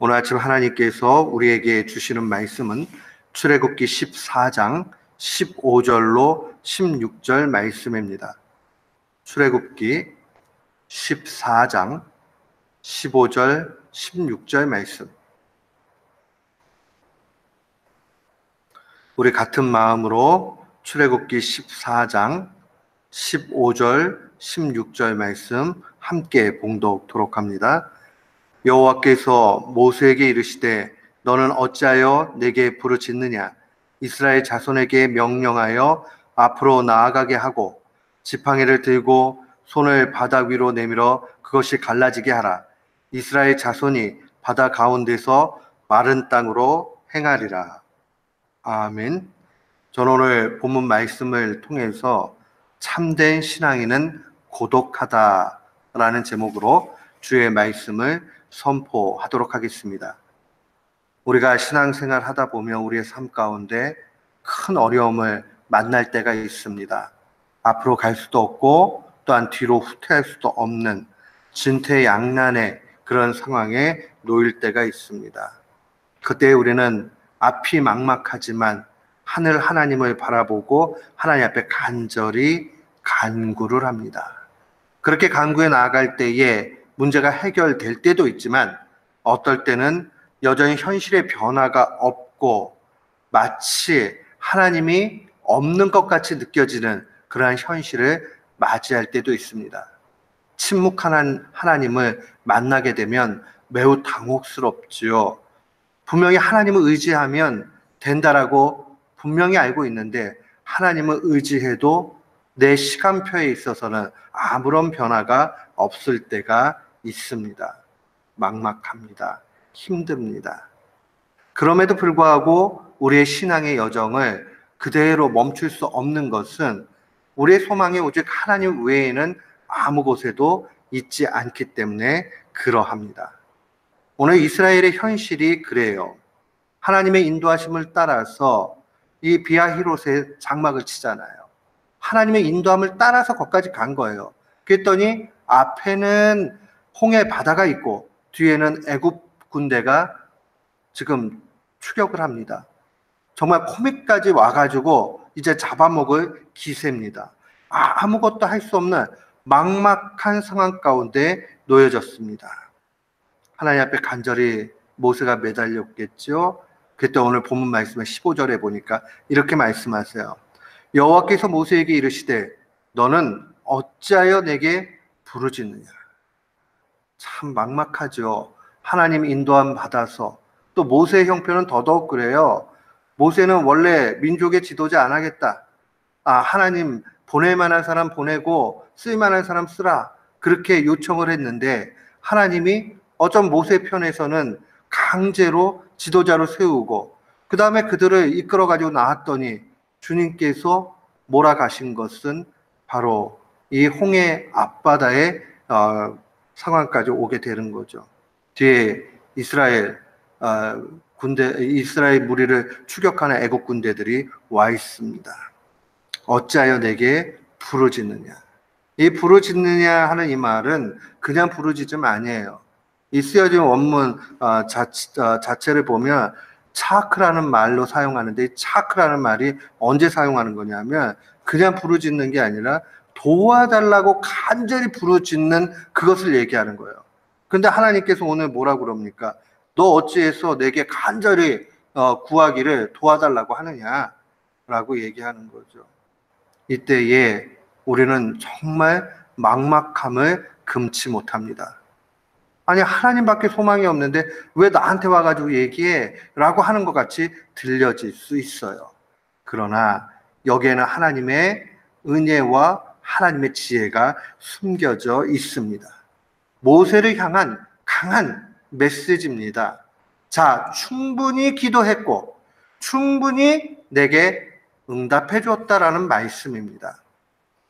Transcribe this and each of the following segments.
오늘 아침 하나님께서 우리에게 주시는 말씀은 출애굽기 14장 15절로 16절 말씀입니다. 출애굽기 14장 15절 16절 말씀. 우리 같은 마음으로 출애굽기 14장 15절 16절 말씀 함께 봉독토록 합니다. 여호와께서 모세에게 이르시되 너는 어찌하여 내게 부르짖느냐? 이스라엘 자손에게 명령하여 앞으로 나아가게 하고 지팡이를 들고 손을 바닥 위로 내밀어 그것이 갈라지게 하라. 이스라엘 자손이 바다 가운데서 마른 땅으로 행하리라. 아멘. 저는 오늘 본문 말씀을 통해서 참된 신앙인은 고독하다라는 제목으로 주의 말씀을 선포하도록 하겠습니다. 우리가 신앙생활 하다 보면 우리의 삶 가운데 큰 어려움을 만날 때가 있습니다. 앞으로 갈 수도 없고 또한 뒤로 후퇴할 수도 없는 진퇴양난의 그런 상황에 놓일 때가 있습니다. 그때 우리는 앞이 막막하지만 하늘 하나님을 바라보고 하나님 앞에 간절히 간구를 합니다. 그렇게 간구해 나아갈 때에 문제가 해결될 때도 있지만 어떨 때는 여전히 현실의 변화가 없고 마치 하나님이 없는 것 같이 느껴지는 그러한 현실을 맞이할 때도 있습니다. 침묵한 하나님을 만나게 되면 매우 당혹스럽지요. 분명히 하나님을 의지하면 된다라고 분명히 알고 있는데 하나님을 의지해도 내 시간표에 있어서는 아무런 변화가 없을 때가 있습니다. 막막합니다. 힘듭니다. 그럼에도 불구하고 우리의 신앙의 여정을 그대로 멈출 수 없는 것은 우리의 소망이 오직 하나님 외에는 아무 곳에도 있지 않기 때문에 그러합니다. 오늘 이스라엘의 현실이 그래요. 하나님의 인도하심을 따라서 이 비아히롯의 장막을 치잖아요. 하나님의 인도함을 따라서 거기까지 간 거예요. 그랬더니 앞에는 홍해 바다가 있고 뒤에는 애굽 군대가 지금 추격을 합니다. 정말 코믹까지 와가지고 이제 잡아먹을 기세입니다. 아무것도 할 수 없는 막막한 상황 가운데 놓여졌습니다. 하나님 앞에 간절히 모세가 매달렸겠죠. 그때 오늘 본문 말씀을 15절에 보니까 이렇게 말씀하세요. 여호와께서 모세에게 이르시되 너는 어찌하여 내게 부르짖느냐. 참 막막하죠. 하나님 인도함 받아서 또 모세의 형편은 더더욱 그래요. 모세는 원래 민족의 지도자 안 하겠다. 아, 하나님 보낼 만한 사람 보내고 쓸 만한 사람 쓰라. 그렇게 요청을 했는데 하나님이 어쩜 모세 편에서는 강제로 지도자로 세우고 그 다음에 그들을 이끌어 가지고 나왔더니 주님께서 몰아가신 것은 바로 이 홍해 앞바다의 어, 상황까지 오게 되는 거죠. 뒤에 이스라엘 어, 군대 이스라엘 무리를 추격하는 애국 군대들이 와 있습니다. 어찌하여 내게 부르짖느냐? 이 부르짖느냐 하는 이 말은 그냥 부르짖음 아니에요. 이 쓰여진 원문 어, 자체, 어, 자체를 보면 차크라는 말로 사용하는데 차크라는 말이 언제 사용하는 거냐면 그냥 부르짖는 게 아니라 도와달라고 간절히 부르짖는 그것을 얘기하는 거예요. 근데 하나님께서 오늘 뭐라 그럽니까? 너 어찌해서 내게 간절히 어, 구하기를 도와달라고 하느냐라고 얘기하는 거죠. 이때에 우리는 정말 막막함을 금치 못합니다. 아니, 하나님밖에 소망이 없는데 왜 나한테 와가지고 얘기해? 라고 하는 것 같이 들려질 수 있어요. 그러나 여기에는 하나님의 은혜와 하나님의 지혜가 숨겨져 있습니다. 모세를 향한 강한 메시지입니다. 자, 충분히 기도했고, 충분히 내게 응답해 줬다라는 말씀입니다.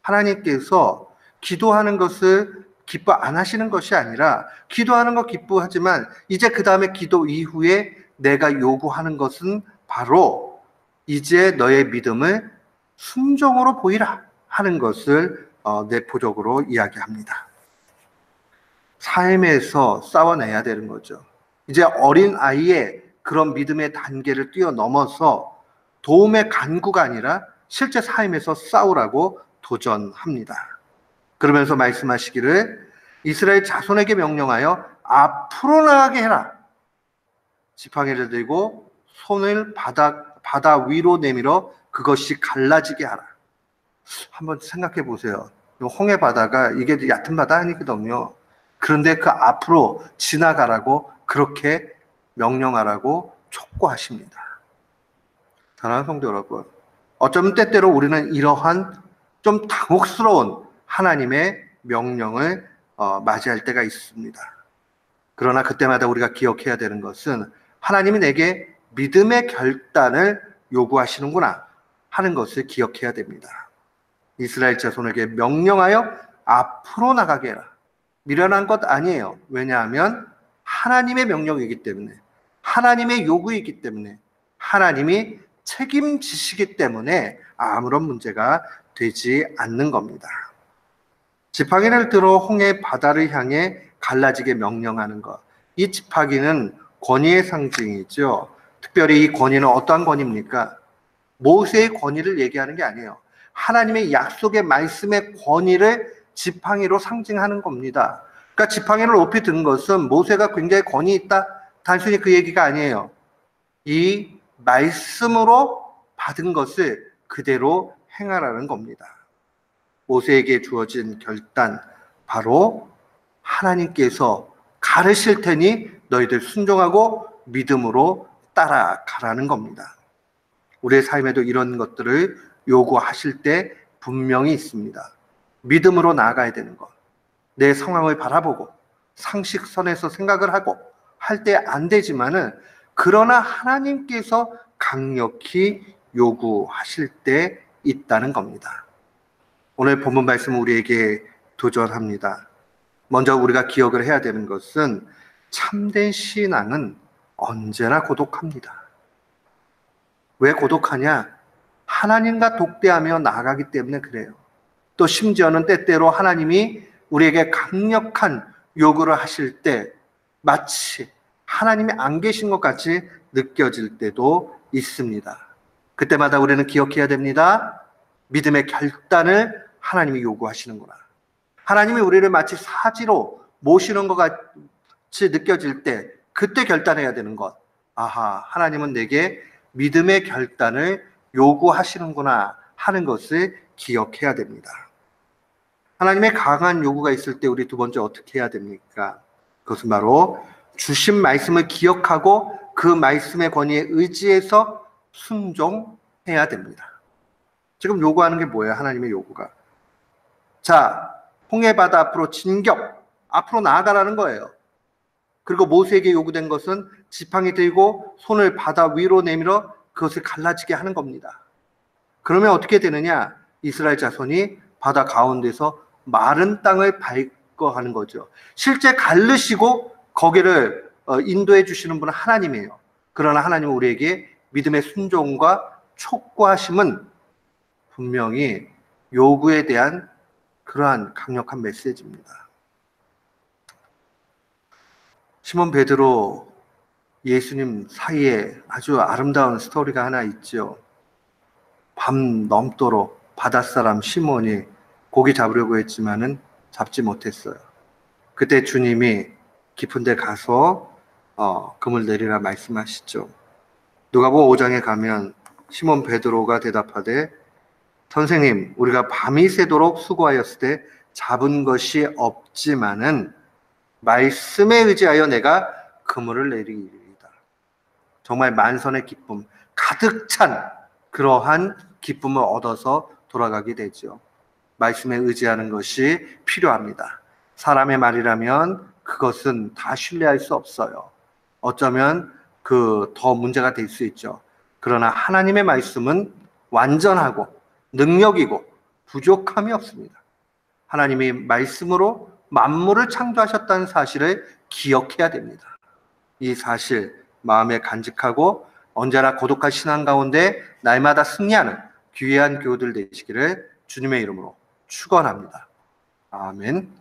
하나님께서 기도하는 것을 기뻐 안 하시는 것이 아니라 기도하는 거 기뻐하지만 이제 그 다음에 기도 이후에 내가 요구하는 것은 바로 이제 너의 믿음을 순종으로 보이라 하는 것을 어, 내포적으로 이야기합니다. 삶에서 싸워내야 되는 거죠. 이제 어린 아이의 그런 믿음의 단계를 뛰어넘어서 도움의 간구가 아니라 실제 삶에서 싸우라고 도전합니다. 그러면서 말씀하시기를 이스라엘 자손에게 명령하여 앞으로 나가게 해라. 지팡이를 들고 손을 바다, 바다 위로 내밀어 그것이 갈라지게 하라. 한번 생각해 보세요. 홍해 바다가 이게 얕은 바다 아니거든요. 그런데 그 앞으로 지나가라고 그렇게 명령하라고 촉구하십니다. 사랑하는 성도 여러분, 어쩌면 때때로 우리는 이러한 좀 당혹스러운 하나님의 명령을 어, 맞이할 때가 있습니다. 그러나 그때마다 우리가 기억해야 되는 것은 하나님이 내게 믿음의 결단을 요구하시는구나 하는 것을 기억해야 됩니다. 이스라엘 자손에게 명령하여 앞으로 나가게 해라. 미련한 것 아니에요. 왜냐하면 하나님의 명령이기 때문에, 하나님의 요구이기 때문에, 하나님이 책임지시기 때문에 아무런 문제가 되지 않는 겁니다. 지팡이를 들어 홍해 바다를 향해 갈라지게 명령하는 것. 이 지팡이는 권위의 상징이죠. 특별히 이 권위는 어떠한 권위입니까? 모세의 권위를 얘기하는 게 아니에요. 하나님의 약속의 말씀의 권위를 지팡이로 상징하는 겁니다. 그러니까 지팡이를 높이 든 것은 모세가 굉장히 권위 있다. 단순히 그 얘기가 아니에요. 이 말씀으로 받은 것을 그대로 행하라는 겁니다. 모세에게 주어진 결단, 바로 하나님께서 가르실 테니 너희들 순종하고 믿음으로 따라가라는 겁니다. 우리의 삶에도 이런 것들을 요구하실 때 분명히 있습니다. 믿음으로 나아가야 되는 것. 내 상황을 바라보고 상식선에서 생각을 하고 할 때 안 되지만은 그러나 하나님께서 강력히 요구하실 때 있다는 겁니다. 오늘 본문 말씀 우리에게 도전합니다. 먼저 우리가 기억을 해야 되는 것은 참된 신앙은 언제나 고독합니다. 왜 고독하냐? 하나님과 독대하며 나아가기 때문에 그래요. 또 심지어는 때때로 하나님이 우리에게 강력한 요구를 하실 때 마치 하나님이 안 계신 것 같이 느껴질 때도 있습니다. 그때마다 우리는 기억해야 됩니다. 믿음의 결단을 하나님이 요구하시는구나. 하나님이 우리를 마치 사지로 모시는 것 같이 느껴질 때 그때 결단해야 되는 것. 아하, 하나님은 내게 믿음의 결단을 요구하시는구나 하는 것을 기억해야 됩니다. 하나님의 강한 요구가 있을 때 우리 두 번째 어떻게 해야 됩니까? 그것은 바로 주신 말씀을 기억하고 그 말씀의 권위에 의지해서 순종해야 됩니다. 지금 요구하는 게 뭐예요? 하나님의 요구가. 자, 홍해바다 앞으로 진격, 앞으로 나아가라는 거예요. 그리고 모세에게 요구된 것은 지팡이 들고 손을 바다 위로 내밀어 그것을 갈라지게 하는 겁니다. 그러면 어떻게 되느냐? 이스라엘 자손이 바다 가운데서 마른 땅을 밟고 하는 거죠. 실제 갈르시고 거기를 어, 인도해 주시는 분은 하나님이에요. 그러나 하나님은 우리에게 믿음의 순종과 촉구하심은 분명히 요구에 대한 그러한 강력한 메시지입니다. 시몬 베드로 예수님 사이에 아주 아름다운 스토리가 하나 있죠. 밤 넘도록 바닷사람 시몬이 고기 잡으려고 했지만은 잡지 못했어요. 그때 주님이 깊은 데 가서 어, 금을 내리라 말씀하시죠. 누가복음 5장에 가면 시몬 베드로가 대답하되 선생님, 우리가 밤이 새도록 수고하였을 때 잡은 것이 없지만은 말씀에 의지하여 내가 그물을 내리리이다. 정말 만선의 기쁨, 가득 찬 그러한 기쁨을 얻어서 돌아가게 되죠. 말씀에 의지하는 것이 필요합니다. 사람의 말이라면 그것은 다 신뢰할 수 없어요. 어쩌면 그 더 문제가 될 수 있죠. 그러나 하나님의 말씀은 완전하고 능력이고 부족함이 없습니다. 하나님이 말씀으로 만물을 창조하셨다는 사실을 기억해야 됩니다. 이 사실 마음에 간직하고 언제나 고독한 신앙 가운데 날마다 승리하는 귀한 교우들 되시기를 주님의 이름으로 축원합니다. 아멘.